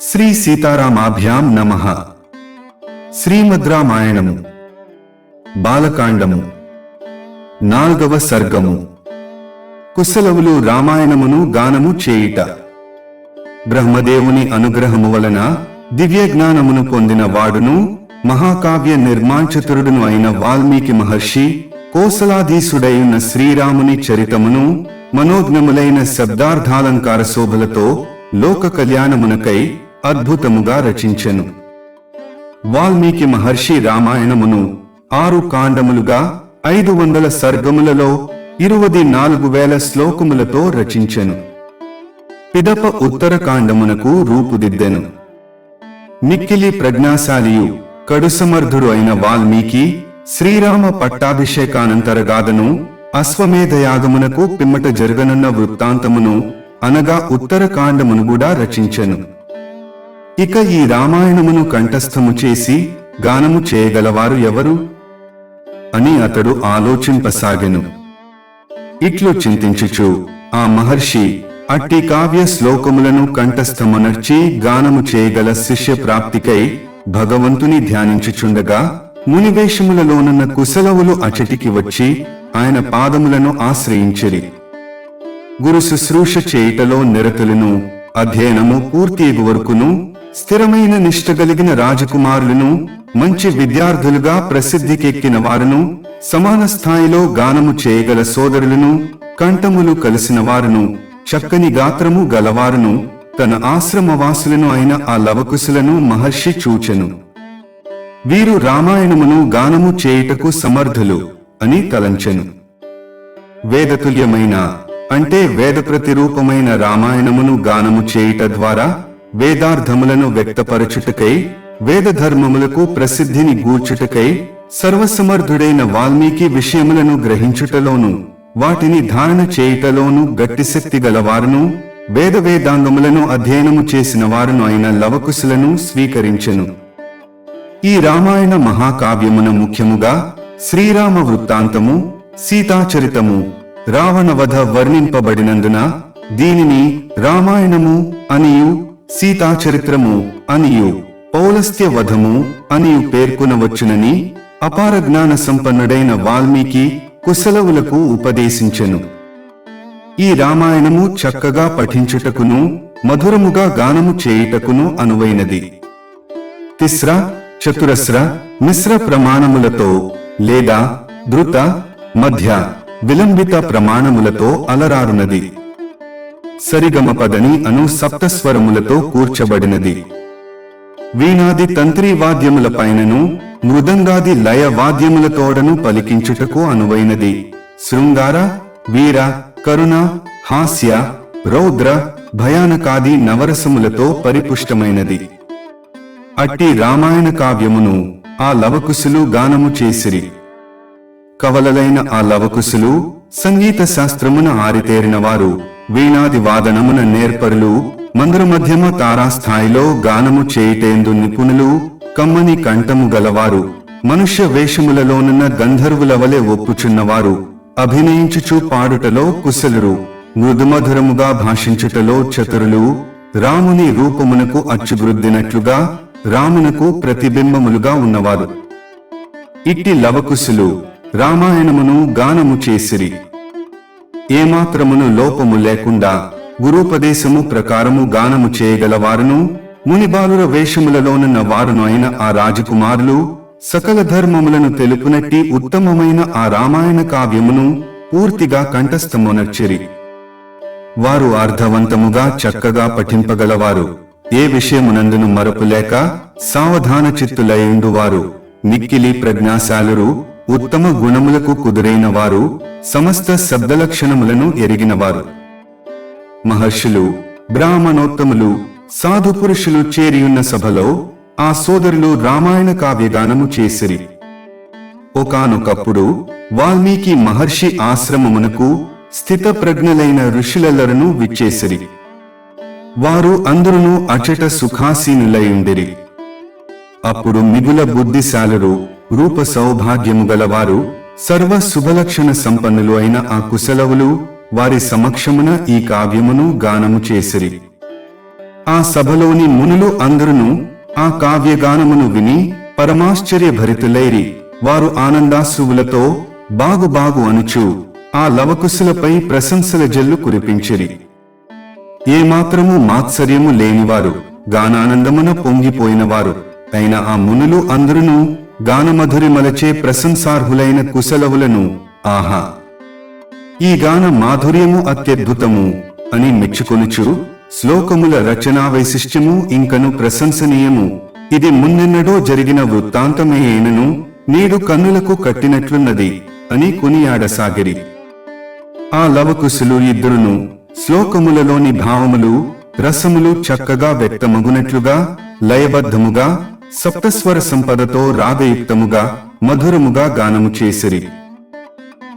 శ్రీ సీతారామాభ్యాం నమ. శ్రీమద్రామాయణము. బాలకాండము. నాల్గవ సర్గము. కుశలవులు రామాయణమును గానము చేయుట. బ్రహ్మదేవుని అనుగ్రహము వలన దివ్య జ్ఞానమును పొందిన వాడును మహాకావ్య నిర్మాణచతురుడును అయిన వాల్మీకి మహర్షి కోసలాధీసుడైన శ్రీరాముని చరితమును మనోజ్ఞములైన శబ్దార్థాలంకార శోభలతో లోక కళ్యాణమునకై అద్భుతముగా రచించెను. వాల్మీకి మహర్షి రామాయణమును ఆరు కాండములుగా ఐదు వందల సర్గములలో ఇరువది నాలుగు వేల శ్లోకములతో రచించెను. పిదప ఉత్తరకాండమునకు రూపుదిద్దెను. మిక్కిలి ప్రజ్ఞాశాలియు కడుసమర్థుడు అయిన వాల్మీకి శ్రీరామ పట్టాభిషేకానంతరగాదను అశ్వమేధయాగమునకు పిమ్మట జరగనున్న వృత్తాంతమును అనగా ఉత్తరకాండమును కూడా రచించెను. ఇక ఈ రామాయణమును కంఠస్థము చేసి గానము చేయగలవారు ఎవరు? అని అతడు ఆలోచింపసాగెను. ఇట్లు చింతించుచు ఆ మహర్షి అట్టి కావ్య శ్లోకములను కంఠస్థమునర్చి గానము చేయగల శిష్య ప్రాప్తికై భగవంతుని ధ్యానించుచుండగా మునివేషములలోనున్న కుశలవులు అచటికి వచ్చి ఆయన పాదములను ఆశ్రయించిరి. గురు శుశ్రూష చేయుటలో నిరతులను అధ్యయనము పూర్తి వరకును స్థిరమైన నిష్ట కలిగిన రాజకుమారులను మంచి విద్యార్థులుగా ప్రసిద్ధికెక్కిన వారును సమాన స్థాయిలో గానము చేయగల సోదరులను కంఠములు కలిసిన వారును చక్కని గాత్రము గలవారును తన ఆశ్రమవాసులను అయిన ఆ లవకుశులను మహర్షి చూచెను. వీరు రామాయణమును గానము చేయుటకు సమర్థులు అని తలంచెను. వేదతుల్యమైన అంటే వేద ప్రతిరూపమైన రామాయణమును గానము చేయుట ద్వారా వేదార్థములను వ్యక్తపరచుటకై వేద ధర్మములకు ప్రసిద్ధిని గూర్చుటకై సర్వసమర్థుడైన వాల్మీకి విషయములను గ్రహించుటలోను వాటిని ధారణ చేయుటలోను గట్టి శక్తి గలవారును వేద వేదాంగములను అధ్యయనము చేసిన వారును అయిన లవకుశులను స్వీకరించెను. ఈ రామాయణ మహాకావ్యమున ముఖ్యముగా శ్రీరామ వృత్తాంతము సీతాచరితము రావణవధ వర్ణింపబడినందున దీనిని రామాయణము అనియు సీతాచరిత్రము అనియు. పౌలస్త్య వధము అనియు పేర్కొనవచ్చునని అపార జ్ఞాన సంపన్నుడైన వాల్మీకి కుశలవులకు ఉపదేశించెను. ఈ రామాయణము చక్కగా పఠించుటకును మధురముగా గానము చేయుటకును అనువైనది. తిస్ర చతురస్ర మిశ్ర ప్రమాణములతో లేదా ధృత మధ్య విలంబిత ప్రమాణములతో అలరారునది. సరిగమ పదని అను సప్తస్వరములతో కూర్చబడినది. వీణాది తంత్రి వాద్యముల పైనను మృదంగాది లయ వాద్యములతోడను పలికించుటకు అనువైనది. శృంగార వీర కరుణ హాస్య రౌద్ర భయానకాది నవరసములతో పరిపుష్టమైనది. అట్టి రామాయణ కావ్యమును ఆ లవకుశులు గానము చేసిరి. కవలలైన ఆ లవకుశులు సంగీత శాస్త్రమున ఆరితేరిన వారు వీణాది వాదనమున నేర్పరులు మందర మధ్యమ తారాస్థాయిలో గానము చేయుటేందు నిపుణులు కమ్మని కంఠము గలవారు మనుష్య వేషములలోనున్న గంధర్వుల వలె ఒప్పుచున్నవారు అభినయించుచు పాడుటలో కుశలురు మృదుమధురముగా భాషించుటలో చతురులు రాముని రూపమునకు అచ్చుగురుద్దినట్లుగా రామునకు ప్రతిబింబములుగా ఉన్నవారు. ఇట్టి లవకుశులు రామాయణమును గానము చేసిరి. ఏమాత్రమును లోపము లేకుండా గురూపదేశము ప్రకారము గానము చేయగలవారును? మునిబాలుర వేషములలోనున్న వారును అయిన ఆ రాజకుమారులు సకల ధర్మములను తెలుపునట్టి ఉత్తమమైన ఆ రామాయణ కావ్యమును పూర్తిగా కంఠస్థమునర్చిరి. వారు అర్థవంతముగా చక్కగా పఠింపగలవారు. ఏ విషయమునందును మరపు లేక సావధాన చిత్తులయుండు వారు మిక్కిలి ప్రజ్ఞాశాలురు ఉత్తమ గుణములకు కుదురైన వారు సమస్త శబ్దలక్షణములను ఎరిగినవారు. మహర్షులు బ్రాహ్మణోత్తములు సాధు పురుషులు చేరియున్న సభలో ఆ సోదరులు రామాయణ కావ్యగానము చేసిరి. ఒకానొకప్పుడు వాల్మీకి మహర్షి ఆశ్రమమునకు స్థిత ప్రజ్ఞలైన ఋషులెల్లరను విచ్చేసిరి. వారు అందరును అచట సుఖాసీనులయుండిరి అప్పుడు మిగుల బుద్ధిశాలురు రూప సౌభాగ్యము గలవారు సర్వ శుభలక్షణ సంపన్నులు అయిన ఆ కుశలవులు వారి సమక్షమున ఈ కావ్యమును గానము చేసిరి. ఆ సభలోని మునులు అందరును ఆ కావ్యగానమును విని పరమాశ్చర్యభరితులైరి. వారు ఆనందాశ్రువులతో బాగు బాగు అనుచు ఆ లవకుశులపై ప్రశంసల జల్లు కురిపించిరి. ఏమాత్రము మాత్సర్యము లేనివారు గానానందమున పొంగిపోయినవారు అయిన ఆ మునులు అందరును గానమధురిమలచే ప్రశంసార్హులైన కుశలవులను ఆహా. ఈ గాన మాధుర్యము అత్యద్భుతము అని మెచ్చుకొనుచు శ్లోకముల రచనా వైశిష్ట్యము ఇంకను ప్రశంసనీయము. ఇది మున్నెన్నడో జరిగిన వృత్తాంతమే నేడు కన్నులకు కట్టినట్లున్నది అని కొనియాడసాగిరి. ఆ లవకుశులు ఇద్దరును శ్లోకములలోని భావములు రసములు చక్కగా వ్యక్తమగునట్లుగా లయబద్ధముగా సప్తస్వర సంపదతో రాగయుక్తముగా మధురముగా గానము చేసిరి.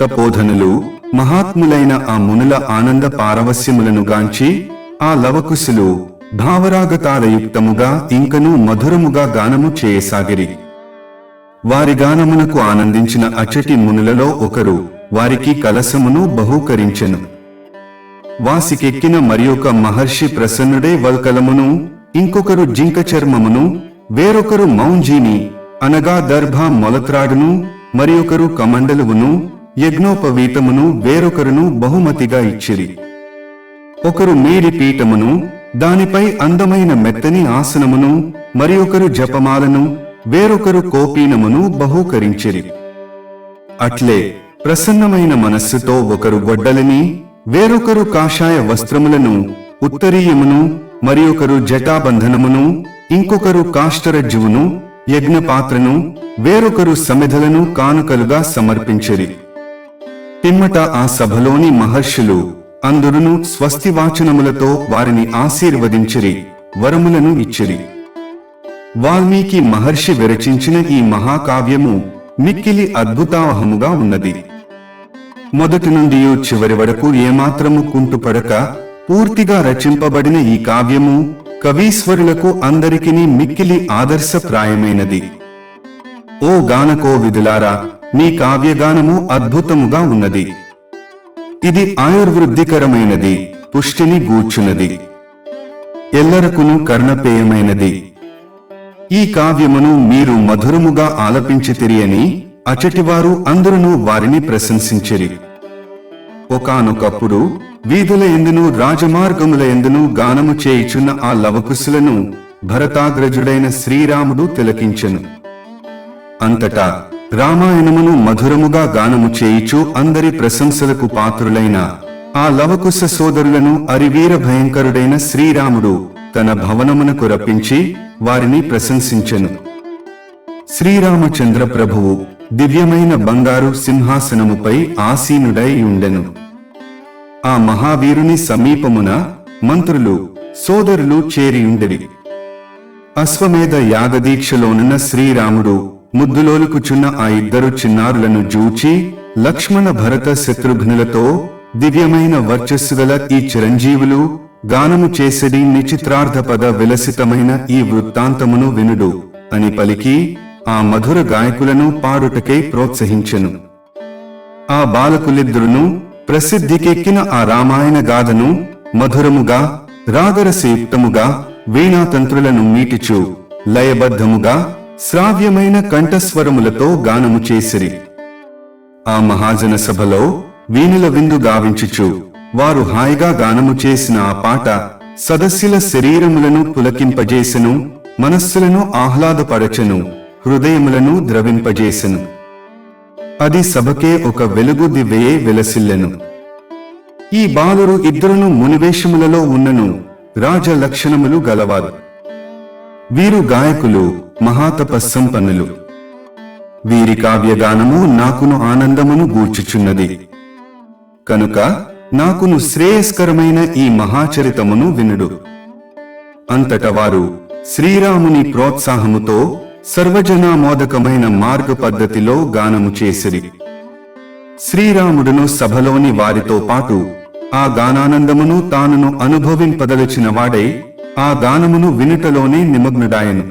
తపోధనులు మహాత్ములైన ఆ మునుల ఆనంద పారవస్యములను గాంచి ఆ లవకుశులు భావరాగతారయుక్తముగా ఇంకనూ మధురముగా గానము చేయసాగిరి. వారి గానమునకు ఆనందించిన అచటి మునులలో ఒకరు వారికి కలసమును బహూకరించెను. వాసికెక్కిన మరియొక మహర్షి ప్రసన్నుడే వల్కలమును ఇంకొకరు జింక చర్మమును వేరొకరు మౌంజీని అనగా దర్భ మొలత్రాడును మరియొకరు కమండలువును యజ్ఞోపవీతమును వేరొకరును బహుమతిగా ఇచ్చిరి. ఒకరు మేడి పీఠమును దానిపై అందమైన మెత్తని ఆసనమును మరి ఒకరు జపమాలను వేరొకరు కోపీనమును బహూకరించిరి. అట్లే ప్రసన్నమైన మనస్సుతో ఒకరు గొడ్డలని వేరొకరు కాషాయ వస్త్రములను ఉత్తరీయమును మరి ఒకరు జటాబంధనమును ఇంకొకరు కాష్టరజ్జువును యజ్ఞపాత్రను వేరొకరు సమిధలను కానుకలుగా సమర్పించిరి. పిమ్మట ఆ సభలోని మహర్షులు అందరును స్వస్తి వాచనములతో వారిని ఆశీర్వదించిరి వరములను ఇచ్చిరి. వాల్మీకి మహర్షి విరచించిన ఈ మహాకావ్యము మిక్కిలి అద్భుతావహముగా ఉన్నది. మొదటి నుండి చివరి వరకు ఏమాత్రము కుంటుపడక పూర్తిగా రచింపబడిన ఈ కావ్యము కవీశ్వరులకు అందరికీ మిక్కిలి ఆదర్శప్రాయమైనది. ఓ గానకో విధులారా మీ కావ్యగానము అద్భుతముగా ఉన్నది. ఇది ఆయుర్వృద్ధికరమైనది పుష్టిని గూర్చున్నది. ఎల్లరకును కర్ణపేయమైనది. ఈ కావ్యమును మీరు మధురముగా ఆలపించితిరి అని అచటివారు అందరును వారిని ప్రశంసించిరి. ఒకానొకప్పుడు వీధుల ఎందును రాజమార్గముల ఎందును గానము చేయుచున్న ఆ లవకుశులను భరతాగ్రజుడైన శ్రీరాముడు తిలకించెను. అంతటా రామాయణమును మధురముగా గానము చేయిచు అందరి ప్రశంసలకు పాత్రులైన ఆ లవకుశ సోదరులను అరివీర భయంకరుడైన శ్రీరాముడు తన భవనమునకు రప్పించి వారిని ప్రశంసించెను. శ్రీరామచంద్ర ప్రభువు దివ్యమైన బంగారు సింహాసనముపై ఆసీనుడై ఉండెను. ఆ మహావీరుని సమీపమున మంత్రులు సోదరులు చేరియుండిరి అశ్వమేధ యాగదీక్షలోనున్న శ్రీరాముడు ముద్దులోలుకుచున్న ఆ ఇద్దరు చిన్నారులను జూచి లక్ష్మణ భరత శత్రుఘ్నులతో దివ్యమైన వర్చస్సు గల ఈ చిరంజీవులు గానము చేసడి నిచిత్రార్థపద విలసితమైన ఈ వృత్తాంతమును వినుడు అని పలికి ఆ మధుర గాయకులను పాడుటకై ప్రోత్సహించెను. ఆ బాలకులిద్దరును ప్రసిద్ధికెక్కిన ఆ రామాయణ గాథను మధురముగా రాగరసయుక్తముగా వీణాతంత్రులను మీటిచు లయబద్ధముగా శ్రావ్యమైన కంఠస్వరములతో గానము చేసిరి. ఆ మహాజన సభలో వీణుల విందు గావించుచు వారు హాయిగా గానము చేసిన ఆ పాట సదస్యుల శరీరములను పులకింపజేసెను మనస్సులను ఆహ్లాదపరచెను. హృదయములను ద్రవింపజేసెను. అది సభకే ఒక వెలుగు దివ్యయే వెలసిల్లెను. ఈ బాలురు ఇద్దరును మునివేషములలో ఉన్నను రాజ లక్షణములు గలవారు. వీరు గాయకులు మహాతపస్సంపన్నులు. వీరి కావ్యగానము నాకును ఆనందమును గూర్చుచున్నది. కనుక నాకును శ్రేయస్కరమైన ఈ మహాచరితమును వినుడు. అంతట వారు శ్రీరాముని ప్రోత్సాహముతో సర్వజనామోదకమైన మార్గ పద్ధతిలో గానము చేసిరి. శ్రీరాముడును సభలోని వారితో పాటు ఆ గానానందమును తానును అనుభవింపదలచిన వాడై ఆ గానమును వినుటలోనే నిమగ్నుడాయను.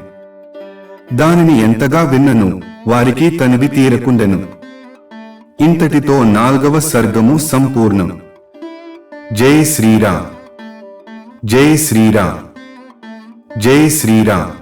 దానిని ఎంతగా విన్నను వారికి తనివి తీరకుండెను. ఇంతటితో నాల్గవ సర్గము సంపూర్ణం. జై శ్రీరామ్. జై శ్రీరామ్. జై శ్రీరామ్.